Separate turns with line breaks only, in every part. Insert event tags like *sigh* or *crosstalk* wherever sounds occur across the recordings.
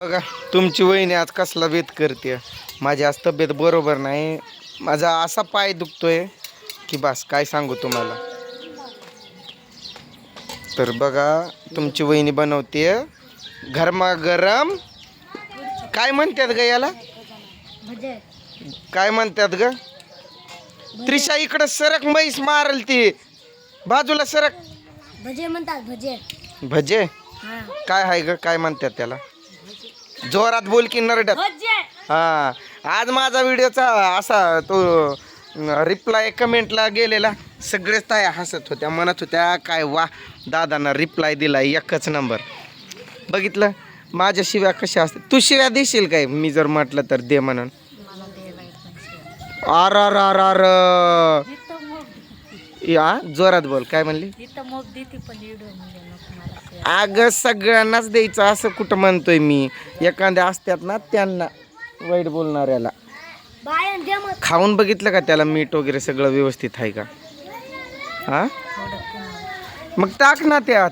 बघा तुमची वहिनी आज कसला वेत करते. माझी आज तब्येत बरोबर नाही. माझा असा पाय दुखतोय की बस काय सांगू तुम्हाला? तर बघा तुमची वहिनी बनवते. गरमागरम काय म्हणतात ग याला? काय म्हणतात ग? त्रिशा इकडं सरक म्हैस मारल ती. बाजूला सरक.
भजे म्हणतात भजे.
भजे? काय आहे ग? काय म्हणतात त्याला? जोरात बोल की नरडत. हा. आज माझा व्हिडिओचा असा तो रिप्लाय कमेंटला गेलेला. सगळेच ताया हसत होत्या म्हणत होत्या काय वा दादानं रिप्लाय दिला एकच नंबर बघितलं? माझ्या शिव्या कशा असतात? तू शिव्या देशील काय? मी जर म्हटलं तर दे म्हणून. आर आर आर आर या जोरात बोल. काय म्हणली? अगं सगळ्यांनाच द्यायचं असं कुठं म्हणतोय मी. एखाद्या असतात ना त्यांना वाईट बोलणाऱ्याला. खाऊन बघितलं का त्याला मीठ वगैरे सगळं व्यवस्थित आहे का? हा. मग टाक ना त्यात.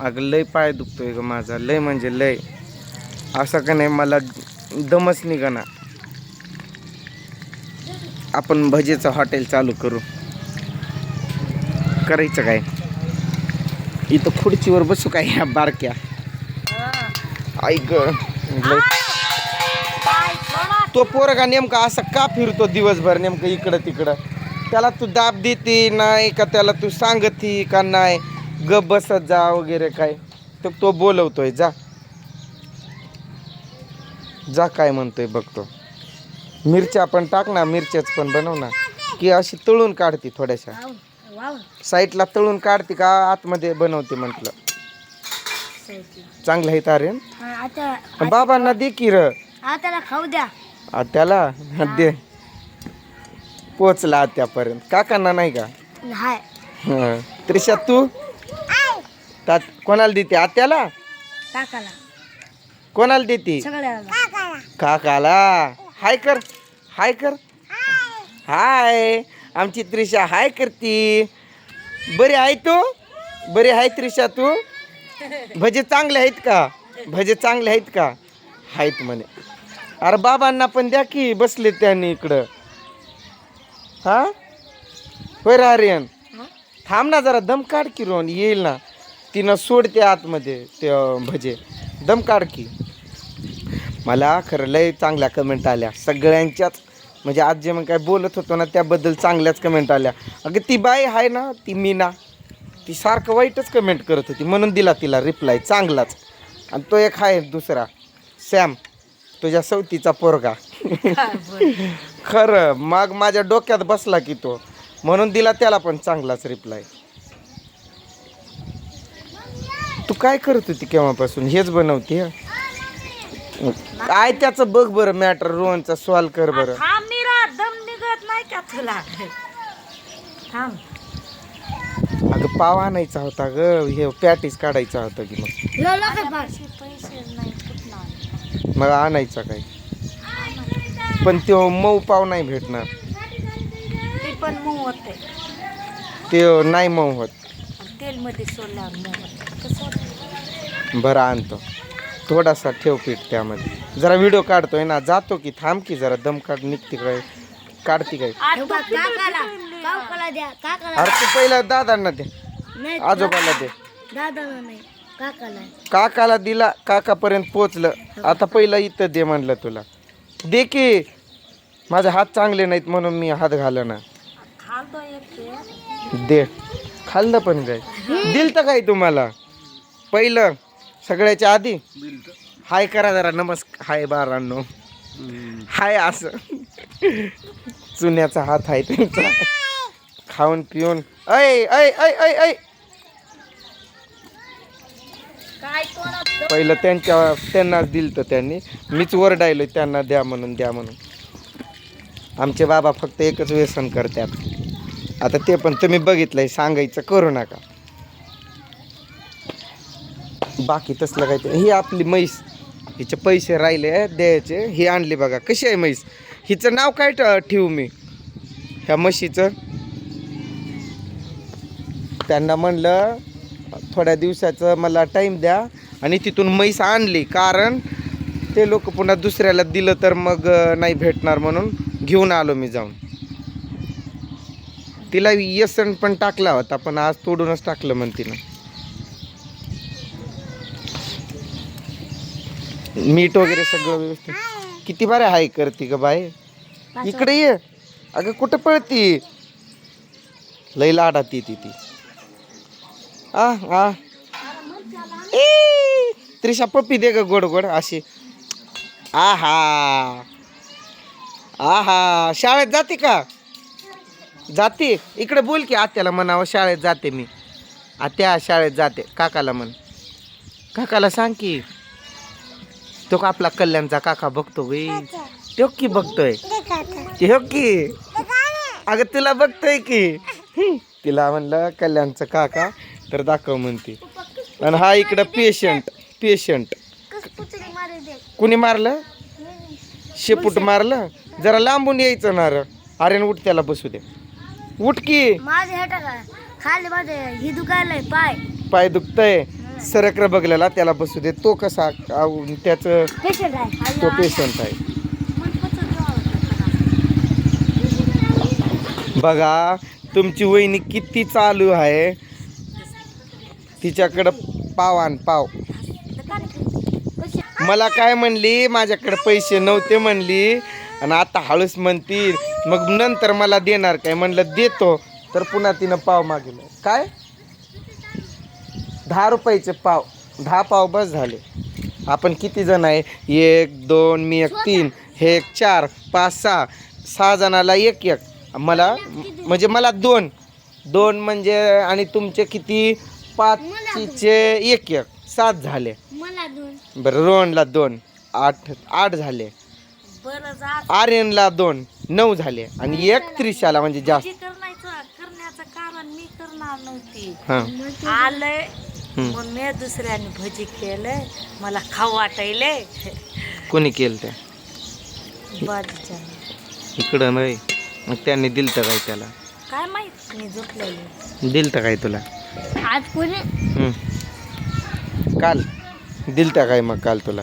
अगं लय पाय दुखतोय ग माझा. लय म्हणजे लय. असं का नाही मला दमच निघाना. आपण भजीचं हॉटेल चालू करू. करायचं काय? इथं खुर्चीवर बसू काय ह्या बारक्या? ऐक. तो पोरगा नेमका असा का फिरतो दिवसभर नेमकं इकडं तिकडं? त्याला तू दाब देते नाही का त्याला तू सांगती का नाही? ग बसत जा वगैरे काय. तर तो बोलवतोय जा. जा काय म्हणतोय बघतो मिरच्या पण टाक ना मिरच्याच पण बनव ना. की अशी तळून काढते थोड्याशा. साईडला तळून काढते का आतमध्ये बनवते म्हटलं. चांगलं आहे तारेन
हा, आता
बाबांना दे की र.
आताला खाऊ द्या.
आत्याला? दे. पोचला आत्यापर्यंत. काकांना नाही का? हं. त्रिशा तू? तात कोणाला देते? आत्याला?
काकाला.
कोणाला देते?
सगळ्याला.
काकाला. हाय कर. हाय कर. हाय. आमची त्रिशा हाय करती. बरी आहे तू? बरी आहे त्रिशा तू? भजे चांगले आहेत का? भजे चांगले आहेत का? आहेत म्हणे. अरे बाबांना पण द्या की बसले त्यांनी इकडं. हा? होय रे आर्यन? थांब ना जरा दम काढ की रोहन येईल ना. तिनं सोडते आतमध्ये ते भजे. दम काढ की. मला खरं लय चांगल्या कमेंट आल्या. सगळ्यांच्याच म्हणजे आज जे मग काय बोलत होतो ना त्याबद्दल चांगल्याच कमेंट आल्या. अगं ती बाई आहे ना ती मीना. ती सारखं वाईटच कमेंट करत होती. म्हणून दिला तिला रिप्लाय चांगलाच. आणि तो एक आहे दुसरा. सॅम तुझ्या सवतीचा पोरगा. *laughs* खरं मग माझ्या डोक्यात बसला की तो. म्हणून दिला त्याला पण चांगलाच रिप्लाय तू काय करत होती केव्हापासून? हेच बनवते काय त्याचं बघ बरं मॅटर रोहनचा सॉल्व कर बरं.
नाही का तुला? थांब.
अगं पाव आणायचा होता ग. हे पॅटीस काढायचा होता की मग.
पैसे नाही कुठला
मग आणायचा काय पण तो मऊ पाव नाही भेटणार.
ते पण मऊ होते.
ते नाही मऊ होत.
तेल मध्ये सोडल्यावर मऊ होते. कसं होतं?
बरं आणतो. थोडासा ठेव पीठ त्यामध्ये. जरा व्हिडिओ काढतोय ना. जातो की थांब की जरा दम काढ निघते काय? काढते काय
काकाला काकाला द्या काकाला
अरे तू पहिला दादांना दे.
नाही
आजोबाला दे.
दादाला नाही काकाला.
काकाला दिला काकापर्यंत पोचलं. आता पहिलं इथं दे म्हणलं तुला. दे की. माझे हात चांगले नाहीत म्हणून मी हात घाल ना
खालतो एक ते.
दे. खाल्लं पण काय? दिल तर काय तुम्हाला? पहिलं सगळ्याच्या आधी? हाय करा जरा नमस्कार हाय बारांनो हाय असं. चुन्याचा हात आहे त्यांचा. खाऊन पिऊन. ऐ ऐ ऐ ऐ ऐ. पहिलं त्यांच्या त्यांनाच दिलं तर त्यांनी. मीच वरडायलो त्यांना द्या म्हणून द्या म्हणून. आमचे बाबा फक्त एकच व्यसन करतात. आता ते पण तुम्ही बघितलंय सांगायचं करू नका. बाकी तसलं काय ते ही आपली म्हैस. हिचे पैसे राहिले द्यायचे. ही आणली बघा. कशी आहे म्हैस? हिचं नाव काय ठेवू मी? ह्या म्हशीचं. त्यांना म्हणलं थोड्या दिवसाचं मला टाईम द्या आणि तिथून म्हैस आणली. कारण ते लोक पुन्हा दुसऱ्याला दिलं तर मग नाही भेटणार म्हणून घेऊन आलो मी जाऊन. तिला येसन पण टाकला होता पण आज तोडूनच टाकलं म्हणते ना मीठ वगैरे सगळं व्यवस्थित. किती बरं हाय करते ग बाय इकडे ये. अगं कुठं पळती? लई लाडात ती ती. आ आ. ए त्रिशा पप्पी दे ग गोड गोड. अशी. आहा. आहा. शाळेत जाते का? जाते. इकडे बोल की आत्याला म्हणावं शाळेत जाते मी. आत्या शाळेत जाते. काकाला म्हण. काकाला सांग की. तो का आपला कल्याणचा काका बघतो गे तो की बघतोय? ते हो की? अगं तुला बघतोय की. तिला म्हणलं कल्याणचं काका. तर दाखव म्हणते. आणि हा इकडं पेशंट पेशंट कुणी मारलं? शेपूट मारलं? जरा लांबून यायचं ना रे. आर्यन उठ त्याला बसू दे. उठ की.
माझे हे टाका. खाली माझे ही दुखायलंय पाय.
पाय दुखतय. सरक्र बघलेला त्याला बसू दे. तो कसा आव- त्याचं
पेशंट आहे.
तो पेशंट आहे. बघा तुमची वहिनी किती चालू आहे. तिच्याकडं पाव आण पाव. मला काय म्हणली माझ्याकडे पैसे नव्हते म्हणली. आणि आता हळूच म्हणतील मग नंतर मला देणार काय? म्हणलं देतो. तर पुन्हा तिनं पाव मागितलं. काय? दहा रुपयाचे पाव दहा पाव बस झाले. आपण किती जण आहे? एक दोन मी एक तीन हे एक चार पाच सहा. सहा जणाला एक एक. मला म्हणजे मला दोन. दोन म्हणजे आणि तुमचे किती? पाचचे एक एक. सात झाले. बरं रोहनला दोन. आठ आठ झाले. आर्यनला दोन. नऊ झाले. आणि एक त्रिशाला म्हणजे जास्त.
जे करण्याचं कारण मी करणार नव्हती.
हां.
आलंय. मग मी दुसऱ्याने भजी केलंय मला खाऊ वाटायले.
कोणी केलं त्या
बाजूच्या.
इकडं नाही. मग त्यांनी दिलतं काय त्याला?
काय माहीत? मी झोपलेली.
दिलतं काय तुला?
आज कोणी?
हम्म. काल. दिलत्या काय मग काल तुला?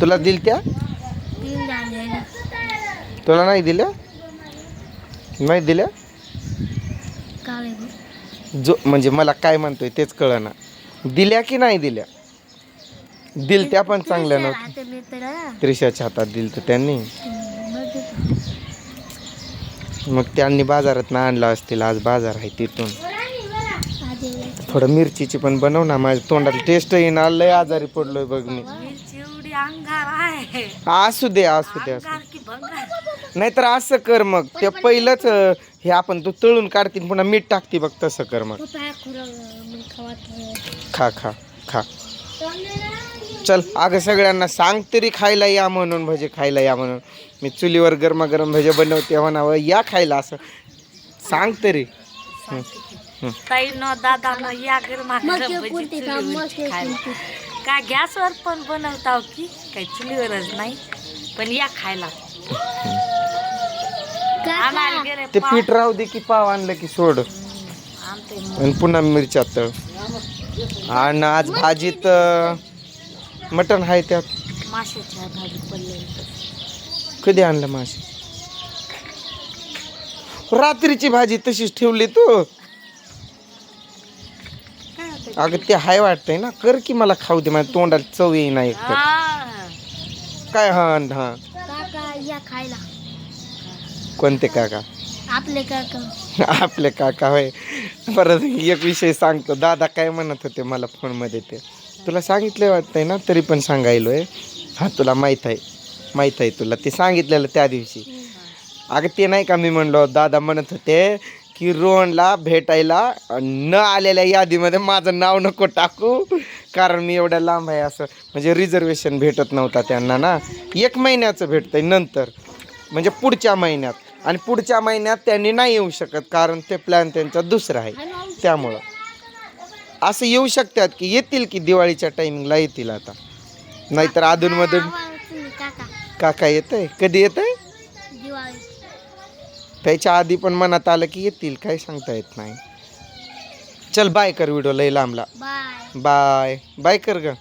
तुला दिलत्या. तुला नाही दिल्या? नाही दिल्या? जो म्हणजे मला काय म्हणतोय तेच कळना. दिल्या की नाही दिल्या? दिलत्या पण चांगल्या नव्हत्या. त्रिशाच्या हातात दिल तर त्यांनी. मग त्यांनी बाजारात ना आणला असतील आज बाजार आहे तिथून. थोडं मिरचीची पण बनव ना माझ्या तोंडाला टेस्ट येईना लय आजारी पडलोय बघ मी. असू दे असू दे असू. नाहीतर असं कर मग. ते पहिलंच हे आपण तू तळून काढतील पुन्हा मीठ टाकते बघ तसं कर मग. खा खा खा. चल अगं सगळ्यांना सांग तरी खायला या म्हणून भजे खायला या म्हणून. मी चुलीवर गरमागरम भजे बनवते म्हणावं या खायला असं. सांग तरी.
ताई न दादा न या गरमा काय गॅसवर पण बनवताव की? काही चुलीवरच नाही पण या खायला. आणायला गेले
ते. पीठ राहू दे की पाव आणलं की सोड.
आणते.
आणि पुन्हा मिरच्या तळ. आणि आज भाजीत मटण आहे त्यात.
माशाची भाजी पडले
कधी आणलं मासे? रात्रीची भाजी तशीच ठेवली तू.
काय होतं?
अगं ते हाय वाटतंय ना. कर की मला खाऊ दे. माझ्या तोंडाला चव येईना एक तर
हा.
काय हा हा.
काका या खायला.
कोणते काका?
आपले काका. *laughs*
आपले काका होय. परत एक विषय सांगतो. दादा काय म्हणत होते मला फोनमध्ये ते. तुला सांगितलं वाटतंय ना तरी पण सांगायलोय हा तुला माहीत आहे. माहीत आहे तुला. ते सांगितलेलं त्या दिवशी. अगं ते नाही का मी म्हणलो दादा म्हणत होते की रोहनला भेटायला न आलेल्या यादीमध्ये माझं नाव नको टाकू. कारण मी एवढ्या लांब आहे असं. म्हणजे रिझर्वेशन भेटत नव्हता त्यांना ना. एक महिन्याचं भेटतंय नंतर. म्हणजे पुढच्या महिन्यात. आणि पुढच्या महिन्यात त्यांनी नाही येऊ शकत कारण ते प्लॅन त्यांचा दुसरा आहे. त्यामुळं. असं येऊ शकतात की येतील की दिवाळीच्या टायमिंगला येतील आता. नाहीतर अधूनमधून
काका
काका येत आहे कधी येत आहे त्याच्या आधी पण मनात आलं की येतील काही सांगता येत नाही. चल बाय कर व्हिडिओ लई लांबला.
बाय
बाय बाय कर ग.